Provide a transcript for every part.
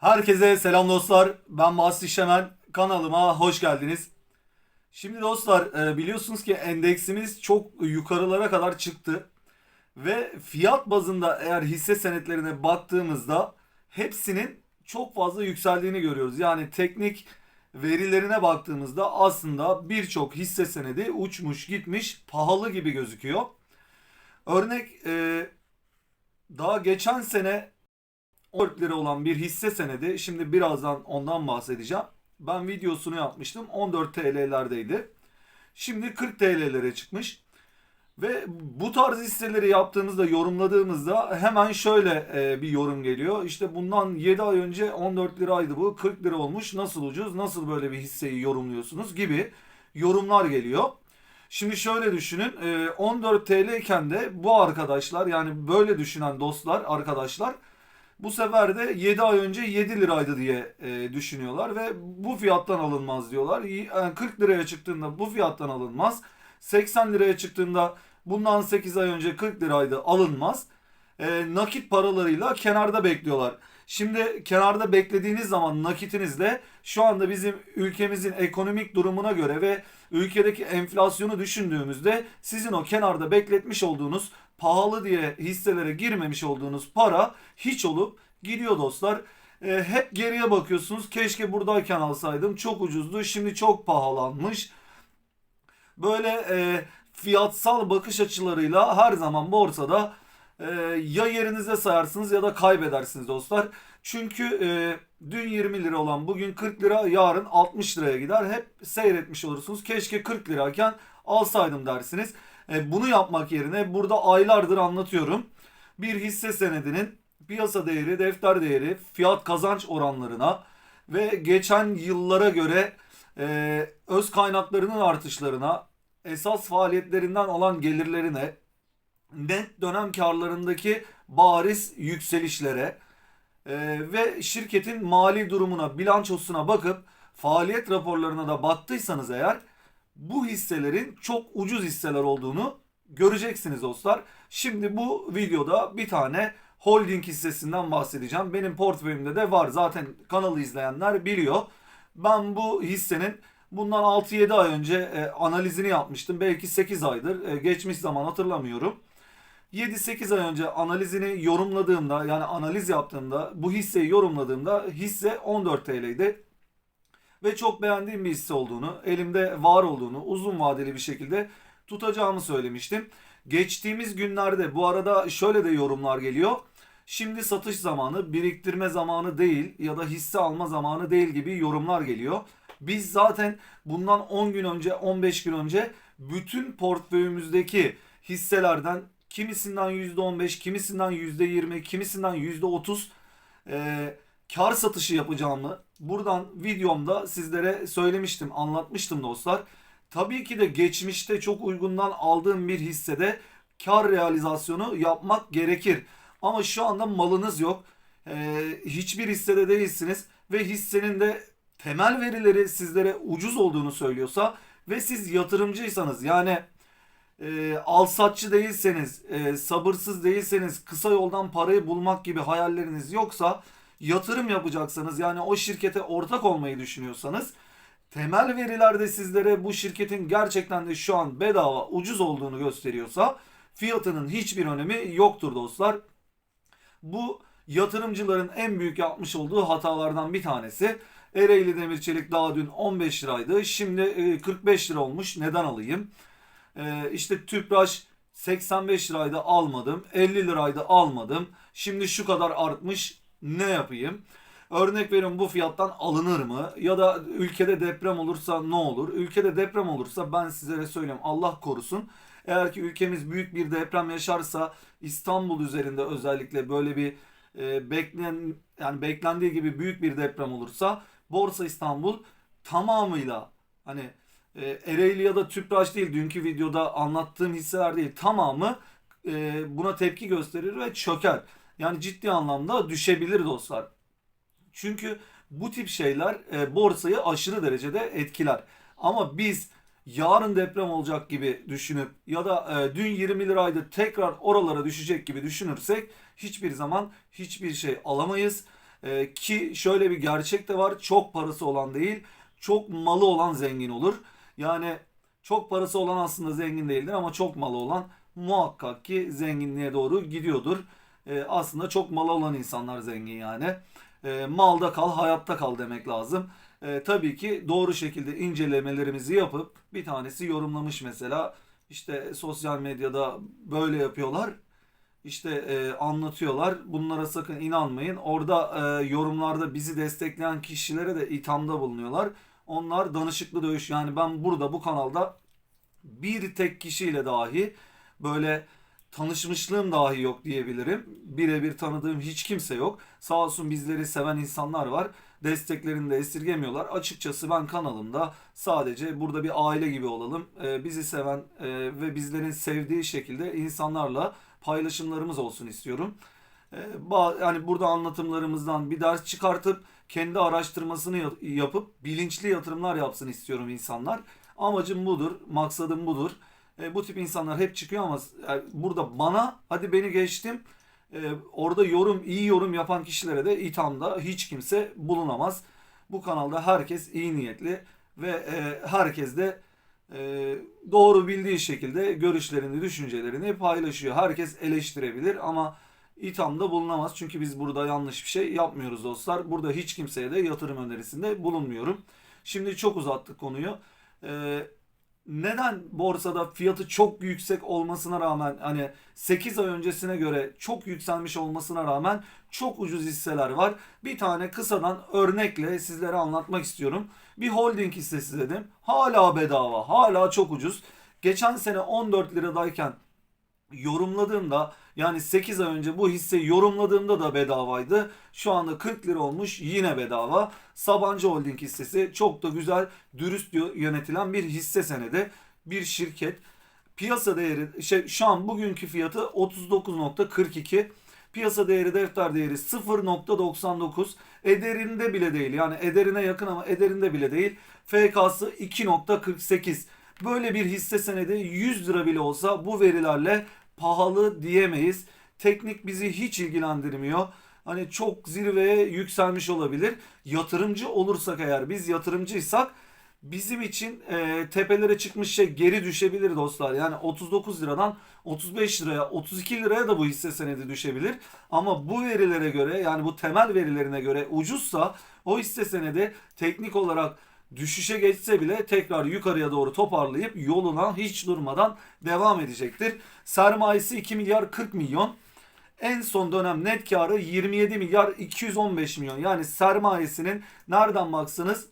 Herkese selam dostlar. Ben Basri Şemen. Kanalıma hoş geldiniz. Şimdi dostlar e, biliyorsunuz ki endeksimiz çok yukarılara kadar çıktı. Ve fiyat bazında eğer hisse senetlerine baktığımızda hepsinin çok fazla yükseldiğini görüyoruz. Yani teknik verilerine baktığımızda aslında birçok hisse senedi uçmuş gitmiş pahalı gibi gözüküyor. Örnek e, daha geçen sene 14 lira olan bir hisse senedi. Şimdi birazdan ondan bahsedeceğim. Ben videosunu yapmıştım. 14 TL'lerdeydi. Şimdi 40 TL'lere çıkmış. Ve bu tarz hisseleri yaptığımızda, yorumladığımızda hemen şöyle e, bir yorum geliyor. İşte bundan 7 ay önce 14 liraydı bu, 40 lira olmuş. Nasıl ucuz, nasıl böyle bir hisseyi yorumluyorsunuz gibi yorumlar geliyor. Şimdi şöyle düşünün, e, 14 TL iken de bu arkadaşlar yani böyle düşünen dostlar, arkadaşlar bu sefer de 7 ay önce 7 liraydı diye e, düşünüyorlar ve bu fiyattan alınmaz diyorlar. Yani 40 liraya çıktığında bu fiyattan alınmaz. 80 liraya çıktığında bundan 8 ay önce 40 liraydı alınmaz. E, nakit paralarıyla kenarda bekliyorlar. Şimdi kenarda beklediğiniz zaman nakitinizle şu anda bizim ülkemizin ekonomik durumuna göre ve ülkedeki enflasyonu düşündüğümüzde sizin o kenarda bekletmiş olduğunuz pahalı diye hisselere girmemiş olduğunuz para hiç olup gidiyor dostlar. E, hep geriye bakıyorsunuz. Keşke buradayken alsaydım. Çok ucuzdu. Şimdi çok pahalanmış. Böyle e, fiyatsal bakış açılarıyla her zaman borsada e, ya yerinize sayarsınız ya da kaybedersiniz dostlar. Çünkü e, dün 20 lira olan bugün 40 lira yarın 60 liraya gider. Hep seyretmiş olursunuz. Keşke 40 lirayken alsaydım dersiniz. E, bunu yapmak yerine burada aylardır anlatıyorum. Bir hisse senedinin piyasa değeri, defter değeri, fiyat kazanç oranlarına ve geçen yıllara göre e, öz kaynaklarının artışlarına, esas faaliyetlerinden olan gelirlerine, net dönem karlarındaki bariz yükselişlere e, ve şirketin mali durumuna, bilançosuna bakıp faaliyet raporlarına da baktıysanız eğer bu hisselerin çok ucuz hisseler olduğunu göreceksiniz dostlar. Şimdi bu videoda bir tane holding hissesinden bahsedeceğim. Benim portföyümde de var. Zaten kanalı izleyenler biliyor. Ben bu hissenin bundan 6-7 ay önce e, analizini yapmıştım. Belki 8 aydır. E, geçmiş zaman hatırlamıyorum. 7-8 ay önce analizini yorumladığımda yani analiz yaptığımda bu hisseyi yorumladığımda hisse 14 TL'ydi ve çok beğendiğim bir hisse olduğunu, elimde var olduğunu, uzun vadeli bir şekilde tutacağımı söylemiştim. Geçtiğimiz günlerde bu arada şöyle de yorumlar geliyor. Şimdi satış zamanı, biriktirme zamanı değil ya da hisse alma zamanı değil gibi yorumlar geliyor. Biz zaten bundan 10 gün önce, 15 gün önce bütün portföyümüzdeki hisselerden kimisinden %15, kimisinden %20, kimisinden %30 e, kar satışı yapacağımı buradan videomda sizlere söylemiştim, anlatmıştım dostlar. Tabii ki de geçmişte çok uygundan aldığım bir hissede kar realizasyonu yapmak gerekir. Ama şu anda malınız yok. Ee, hiçbir hissede değilsiniz ve hissenin de temel verileri sizlere ucuz olduğunu söylüyorsa ve siz yatırımcıysanız yani e, alsatçı değilseniz, e, sabırsız değilseniz, kısa yoldan parayı bulmak gibi hayalleriniz yoksa yatırım yapacaksanız yani o şirkete ortak olmayı düşünüyorsanız temel verilerde sizlere bu şirketin gerçekten de şu an bedava ucuz olduğunu gösteriyorsa fiyatının hiçbir önemi yoktur dostlar. Bu yatırımcıların en büyük yapmış olduğu hatalardan bir tanesi. Ereğli Demir Çelik daha dün 15 liraydı. Şimdi 45 lira olmuş. Neden alayım? İşte Tüpraş 85 liraydı almadım. 50 liraydı almadım. Şimdi şu kadar artmış. Ne yapayım? Örnek veriyorum bu fiyattan alınır mı? Ya da ülkede deprem olursa ne olur? Ülkede deprem olursa ben sizlere söyleyeyim Allah korusun. Eğer ki ülkemiz büyük bir deprem yaşarsa İstanbul üzerinde özellikle böyle bir e, beklen yani beklendiği gibi büyük bir deprem olursa Borsa İstanbul tamamıyla hani e, Ereğli ya da Tüpraş değil dünkü videoda anlattığım hisseler değil tamamı e, buna tepki gösterir ve çöker. Yani ciddi anlamda düşebilir dostlar. Çünkü bu tip şeyler e, borsayı aşırı derecede etkiler. Ama biz yarın deprem olacak gibi düşünüp ya da e, dün 20 liraydı tekrar oralara düşecek gibi düşünürsek hiçbir zaman hiçbir şey alamayız. E, ki şöyle bir gerçek de var. Çok parası olan değil, çok malı olan zengin olur. Yani çok parası olan aslında zengin değildir ama çok malı olan muhakkak ki zenginliğe doğru gidiyordur. E, aslında çok malı olan insanlar zengin yani. E, malda kal, hayatta kal demek lazım. E, tabii ki doğru şekilde incelemelerimizi yapıp bir tanesi yorumlamış mesela işte sosyal medyada böyle yapıyorlar. İşte e, anlatıyorlar. Bunlara sakın inanmayın. Orada e, yorumlarda bizi destekleyen kişilere de ithamda bulunuyorlar. Onlar danışıklı dövüş. Yani ben burada bu kanalda bir tek kişiyle dahi böyle tanışmışlığım dahi yok diyebilirim. Birebir tanıdığım hiç kimse yok. Sağ olsun bizleri seven insanlar var. Desteklerini de esirgemiyorlar. Açıkçası ben kanalımda sadece burada bir aile gibi olalım. Ee, bizi seven e, ve bizlerin sevdiği şekilde insanlarla paylaşımlarımız olsun istiyorum. Ee, yani burada anlatımlarımızdan bir ders çıkartıp kendi araştırmasını ya- yapıp bilinçli yatırımlar yapsın istiyorum insanlar. Amacım budur, maksadım budur. E, bu tip insanlar hep çıkıyor ama e, burada bana hadi beni geçtim. e, orada yorum iyi yorum yapan kişilere de ithamda hiç kimse bulunamaz. Bu kanalda herkes iyi niyetli ve e, herkes de e, doğru bildiği şekilde görüşlerini, düşüncelerini paylaşıyor. Herkes eleştirebilir ama ithamda bulunamaz. Çünkü biz burada yanlış bir şey yapmıyoruz dostlar. Burada hiç kimseye de yatırım önerisinde bulunmuyorum. Şimdi çok uzattık konuyu. E, neden borsada fiyatı çok yüksek olmasına rağmen hani 8 ay öncesine göre çok yükselmiş olmasına rağmen çok ucuz hisseler var. Bir tane kısadan örnekle sizlere anlatmak istiyorum. Bir holding hissesi dedim. Hala bedava, hala çok ucuz. Geçen sene 14 liradayken yorumladığımda yani 8 ay önce bu hisseyi yorumladığımda da bedavaydı. Şu anda 40 lira olmuş yine bedava. Sabancı Holding hissesi çok da güzel dürüst yönetilen bir hisse senedi. Bir şirket. Piyasa değeri şey, şu an bugünkü fiyatı 39.42. Piyasa değeri defter değeri 0.99. Ederinde bile değil. Yani ederine yakın ama ederinde bile değil. FK'sı 2.48. Böyle bir hisse senedi 100 lira bile olsa bu verilerle pahalı diyemeyiz. Teknik bizi hiç ilgilendirmiyor. Hani çok zirveye yükselmiş olabilir. Yatırımcı olursak eğer biz yatırımcıysak bizim için e, tepelere çıkmış şey geri düşebilir dostlar. Yani 39 liradan 35 liraya 32 liraya da bu hisse senedi düşebilir. Ama bu verilere göre yani bu temel verilerine göre ucuzsa o hisse senedi teknik olarak düşüşe geçse bile tekrar yukarıya doğru toparlayıp yoluna hiç durmadan devam edecektir. Sermayesi 2 milyar 40 milyon. En son dönem net karı 27 milyar 215 milyon. Yani sermayesinin nereden baksanız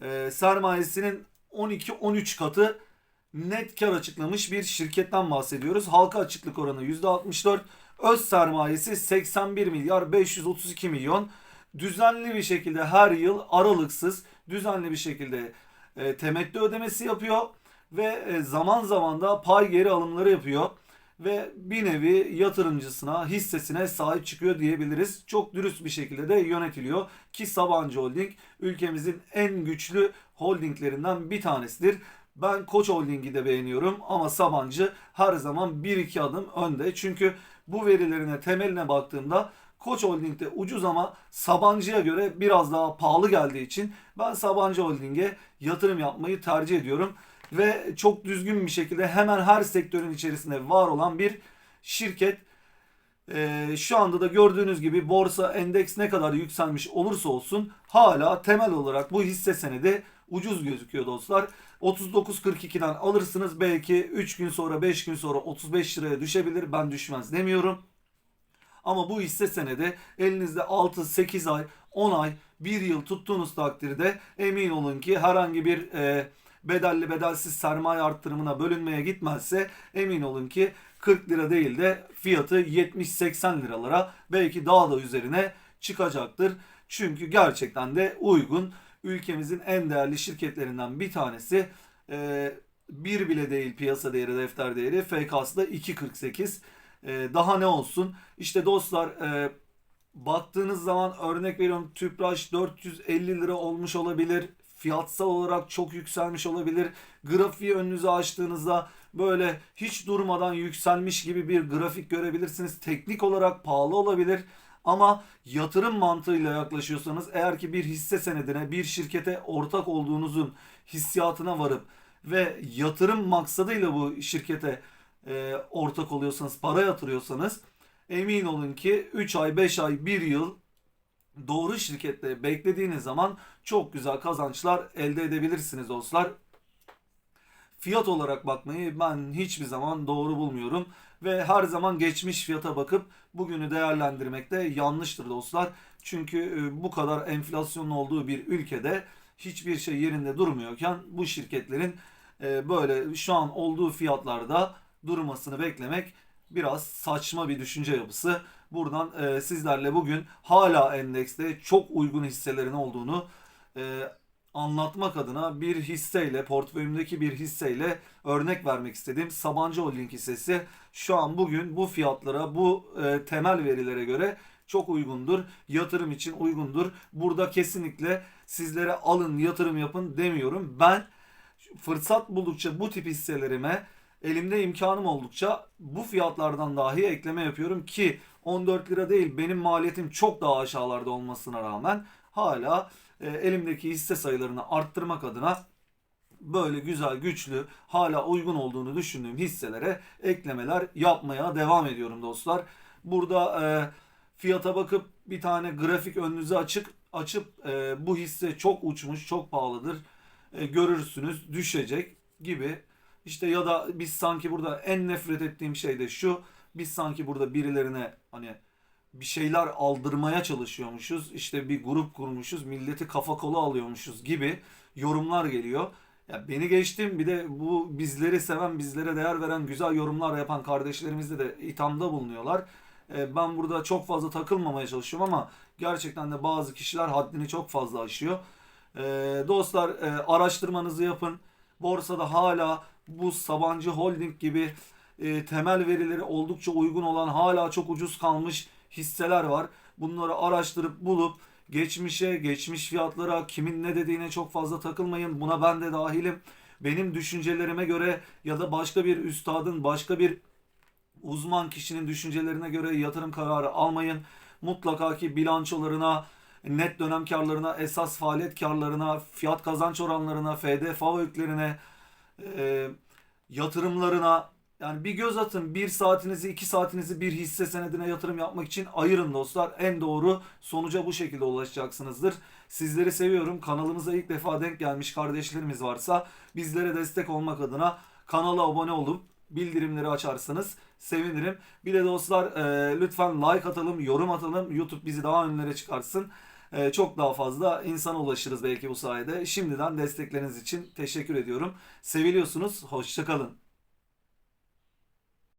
e, sermayesinin 12-13 katı net kar açıklamış bir şirketten bahsediyoruz. Halka açıklık oranı %64. Öz sermayesi 81 milyar 532 milyon. Düzenli bir şekilde her yıl aralıksız düzenli bir şekilde e, temettü ödemesi yapıyor ve e, zaman zaman da pay geri alımları yapıyor ve bir nevi yatırımcısına, hissesine sahip çıkıyor diyebiliriz. Çok dürüst bir şekilde de yönetiliyor ki Sabancı Holding ülkemizin en güçlü holdinglerinden bir tanesidir. Ben Koç Holding'i de beğeniyorum ama Sabancı her zaman 1-2 adım önde. Çünkü bu verilerine temeline baktığımda Koç Holding'de ucuz ama Sabancı'ya göre biraz daha pahalı geldiği için ben Sabancı Holding'e yatırım yapmayı tercih ediyorum. Ve çok düzgün bir şekilde hemen her sektörün içerisinde var olan bir şirket. Ee, şu anda da gördüğünüz gibi borsa endeks ne kadar yükselmiş olursa olsun hala temel olarak bu hisse senedi ucuz gözüküyor dostlar. 39.42'den alırsınız belki 3 gün sonra 5 gün sonra 35 liraya düşebilir ben düşmez demiyorum. Ama bu hisse senedi elinizde 6, 8 ay, 10 ay, 1 yıl tuttuğunuz takdirde emin olun ki herhangi bir e, bedelli bedelsiz sermaye arttırımına bölünmeye gitmezse emin olun ki 40 lira değil de fiyatı 70-80 liralara belki daha da üzerine çıkacaktır. Çünkü gerçekten de uygun. Ülkemizin en değerli şirketlerinden bir tanesi. E, bir bile değil piyasa değeri, defter değeri. FK'sı da 2.48. Ee, daha ne olsun? İşte dostlar e, baktığınız zaman örnek veriyorum Tüpraş 450 lira olmuş olabilir. Fiyatsal olarak çok yükselmiş olabilir. Grafiği önünüze açtığınızda böyle hiç durmadan yükselmiş gibi bir grafik görebilirsiniz. Teknik olarak pahalı olabilir. Ama yatırım mantığıyla yaklaşıyorsanız eğer ki bir hisse senedine, bir şirkete ortak olduğunuzun hissiyatına varıp ve yatırım maksadıyla bu şirkete e, ortak oluyorsanız, para yatırıyorsanız emin olun ki 3 ay, 5 ay, 1 yıl doğru şirkette beklediğiniz zaman çok güzel kazançlar elde edebilirsiniz dostlar. Fiyat olarak bakmayı ben hiçbir zaman doğru bulmuyorum ve her zaman geçmiş fiyata bakıp bugünü değerlendirmek de yanlıştır dostlar. Çünkü e, bu kadar enflasyonun olduğu bir ülkede hiçbir şey yerinde durmuyorken bu şirketlerin e, böyle şu an olduğu fiyatlarda durmasını beklemek biraz saçma bir düşünce yapısı. Buradan e, sizlerle bugün hala endekste çok uygun hisselerin olduğunu e, anlatmak adına bir hisseyle, portföyümdeki bir hisseyle örnek vermek istedim. Sabancı Holding hissesi şu an bugün bu fiyatlara, bu e, temel verilere göre çok uygundur. Yatırım için uygundur. Burada kesinlikle sizlere alın yatırım yapın demiyorum. Ben fırsat buldukça bu tip hisselerime elimde imkanım oldukça bu fiyatlardan dahi ekleme yapıyorum ki 14 lira değil benim maliyetim çok daha aşağılarda olmasına rağmen hala e, elimdeki hisse sayılarını arttırmak adına böyle güzel, güçlü, hala uygun olduğunu düşündüğüm hisselere eklemeler yapmaya devam ediyorum dostlar. Burada e, fiyata bakıp bir tane grafik önünüze açık açıp e, bu hisse çok uçmuş, çok pahalıdır. E, görürsünüz düşecek gibi. İşte ya da biz sanki burada en nefret ettiğim şey de şu. Biz sanki burada birilerine hani bir şeyler aldırmaya çalışıyormuşuz. İşte bir grup kurmuşuz, milleti kafa kola alıyormuşuz gibi yorumlar geliyor. Ya beni geçtim bir de bu bizleri seven, bizlere değer veren güzel yorumlar yapan kardeşlerimizle de ithamda bulunuyorlar. E, Ben burada çok fazla takılmamaya çalışıyorum ama gerçekten de bazı kişiler haddini çok fazla aşıyor. E, Dostlar e, araştırmanızı yapın. Borsada hala bu Sabancı Holding gibi e, temel verileri oldukça uygun olan hala çok ucuz kalmış hisseler var. Bunları araştırıp bulup geçmişe, geçmiş fiyatlara, kimin ne dediğine çok fazla takılmayın. Buna ben de dahilim. Benim düşüncelerime göre ya da başka bir üstadın, başka bir uzman kişinin düşüncelerine göre yatırım kararı almayın. Mutlaka ki bilançolarına, net dönem karlarına, esas faaliyet karlarına, fiyat kazanç oranlarına, FD, öğütlerine, e, yatırımlarına yani bir göz atın. Bir saatinizi, iki saatinizi bir hisse senedine yatırım yapmak için ayırın dostlar. En doğru sonuca bu şekilde ulaşacaksınızdır. Sizleri seviyorum. Kanalımıza ilk defa denk gelmiş kardeşlerimiz varsa bizlere destek olmak adına kanala abone olup bildirimleri açarsanız sevinirim. Bir de dostlar e, lütfen like atalım, yorum atalım. YouTube bizi daha önlere çıkarsın. E, çok daha fazla insana ulaşırız belki bu sayede. Şimdiden destekleriniz için teşekkür ediyorum. Seviliyorsunuz. Hoşçakalın.